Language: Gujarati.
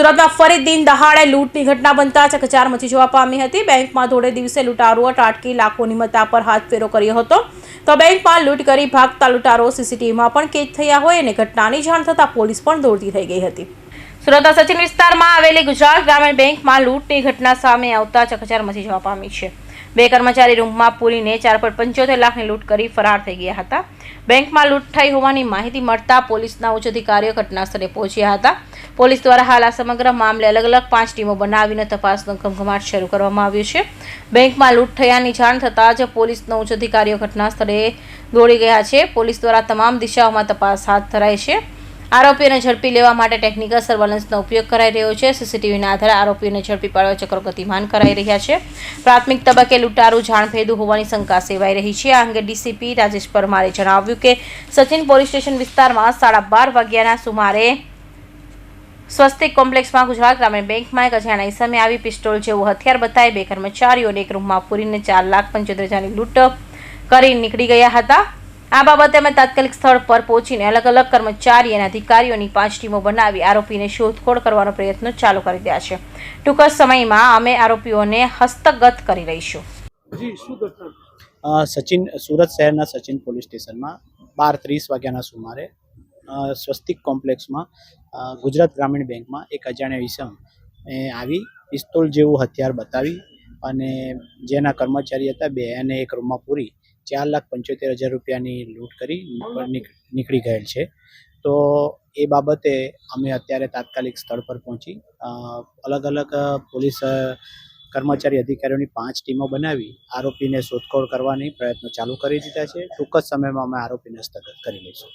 સુરતમાં ફરી દિન દહાડે લૂંટની ઘટના બનતા ચકચાર મચી જવા પામી હતી. બેંકમાં ધોળે દિવસે લૂંટારુઓ ત્રાટકી લાખોની મત્તા પર હાથ ફેરો કર્યો હતો. તો બેંકમાં લૂંટ કરી ભાગતા લૂંટારો સીસીટીવીમાં પણ કેદ થયા હોય અને ઘટનાની જાણ થતાં પોલીસ પણ દોડતી થઈ ગઈ હતી. સુરતના સચિન વિસ્તારમાં આવેલી ગુજરાત ગ્રામીણ બેંકમાં લૂંટની ઘટના સામે આવતા ચકચાર મચી જવા પામી છે. બે કર્મચારી રૂમમાં પૂરીને ચાર પોઈન્ટ પંચોતેર લાખની લૂંટ કરી ફરાર થઈ ગયા હતા. બેંકમાં લૂંટ થઈ હોવાની માહિતી મળતા પોલીસના ઉચ્ચ અધિકારીઓ ઘટના સ્થળે પહોંચ્યા હતા. પોલીસ દ્વારા હાલ આ સમગ્ર મામલે અલગ અલગ પાંચ ટીમો બનાવીને તપાસનો ઘમઘમાટ શરૂ કરવામાં આવ્યો છે. બેંકમાં લૂંટ થયાની જાણ થતાં જ પોલીસના ઉચ્ચ અધિકારીઓ ઘટના સ્થળે દોડી ગયા છે. પોલીસ દ્વારા તમામ દિશાઓમાં તપાસ હાથ ધરાઈ છે. આરોપીઓને ઝડપી લેવા માટે ટેકનિકલ સર્વેલન્સનો ઉપયોગ કરાઈ રહ્યો છે. સીસીટીવીના આધારે આરોપીઓને ઝડપી પાડવા ચક્રો ગતિમાન કરાઈ રહ્યા છે. પ્રાથમિક તબક્કે લૂંટારું, જાણભેદું હોવાની શંકા સેવાઈ રહી છે. આ અંગે ડીસીપી રાજેશ પરમારે જણાવ્યું કે સચિન પોલીસ સ્ટેશન વિસ્તારમાં સાડા બાર વાગ્યાના સુમારે સ્વસ્તિક કોમ્પ્લેક્સમાં ગુજરાત ગ્રામીણ બેંકમાં એક અજાણ્યા ઇસમે આવી પિસ્ટોલ જેવું હથિયાર બતાવી બે કર્મચારીઓને એક રૂમમાં પૂરીને ચાર લાખ પંચોતેર હજારની લૂંટ કરી નીકળી ગયા હતા. આ બાબતે અમે તાત્કાલિક સ્થળ પર પહોંચીને અલગ અલગ કર્મચારી અને અધિકારીઓની પાંચ ટીમો બનાવી આરોપીને શોધખોળ કરવાનો પ્રયત્ન ચાલુ કરી દીધા છે. ટૂંક સમયમાં અમે આરોપીઓને હસ્તગત કરી લઈશું. જી શું ઘટના? અ, સચિન સુરત શહેરના સચિન પોલીસ સ્ટેશનમાં બાર ત્રીસ વાગ્યાના સુમારે સ્વસ્તિક કોમ્પ્લેક્સમાં ગુજરાત ગ્રામીણ બેંકમાં એક અજાણ્યા વિષમ એ આવી પિસ્તોલ જેવું હથિયાર બતાવી અને જેના કર્મચારી હતા બે એને એક રૂમમાં પૂરી ચાર લાખ પંચોતેર હજાર રૂપિયાની લૂંટ કરી નીકળી ગયેલ છે. તો એ બાબતે અમે અત્યારે તાત્કાલિક સ્થળ પર પહોંચી અલગ અલગ પોલીસ કર્મચારી અધિકારીઓની પાંચ ટીમો બનાવી આરોપીને શોધખોળ કરવાની પ્રયત્નો ચાલુ કરી દીધા છે. ટૂંક જ સમયમાં અમે આરોપીને હસ્તગત કરી લઈશું.